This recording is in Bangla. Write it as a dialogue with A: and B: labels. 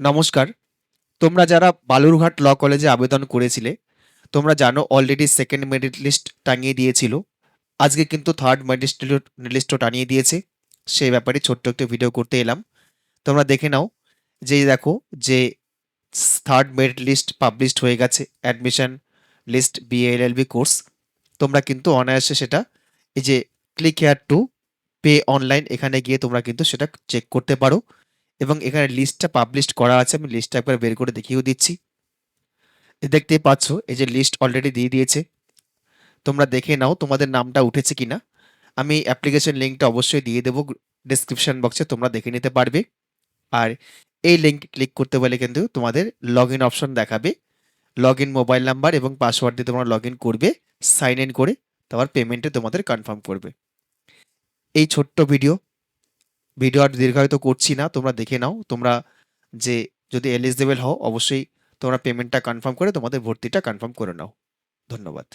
A: নমস্কার। তোমরা যারা বালুরঘাট ল কলেজে আবেদন করেছিলে, তোমরা জানো অলরেডি সেকেন্ড মেরিট লিস্ট টাঙিয়ে দিয়েছিল। আজকে কিন্তু থার্ড মেরিট লিস্টও টানিয়ে দিয়েছে। সেই ব্যাপারে ছোট্ট একটা ভিডিও করতে এলাম। তোমরা দেখে নাও যে দেখো যে থার্ড মেরিট লিস্ট পাবলিশড হয়ে গেছে অ্যাডমিশন লিস্ট বিএলএলবি কোর্স তোমরা কিন্তু অনায়াসে সেটা এই যে click here to pay online এখানে গিয়ে তোমরা কিন্তু সেটা চেক করতে পারো। এবং এখানে লিস্টটা পাবলিশ করা আছে, আমি লিস্টটা একবার বের করে দেখিয়েও দিচ্ছি। এ দেখতেই পাচ্ছ, এই যে লিস্ট অলরেডি দিয়ে দিয়েছে। তোমরা দেখে নাও তোমাদের নামটা উঠেছে কিনা। আমি অ্যাপ্লিকেশন লিঙ্কটা অবশ্যই দিয়ে দেবো ডিসক্রিপশন বক্সে তোমরা দেখে নিতে পারবে। আর এই লিঙ্ক ক্লিক করতে পারলে কিন্তু তোমাদের লগ ইন অপশন দেখাবে। লগ ইন মোবাইল নাম্বার এবং পাসওয়ার্ড দিয়ে তোমরা লগ ইন করবে সাইন ইন করে, তারপর পেমেন্টে তোমাদের কনফার্ম করবে। এই ছোট্ট ভিডিও ভিডিও আর দীর্ঘায়িত করছি না, তোমরা দেখে নাও। তোমরা যে যদি এলিজিবল হও, অবশ্যই তোমরা পেমেন্টটা কনফার্ম করে তোমাদের ভর্তিটা কনফার্ম করে নাও। ধন্যবাদ।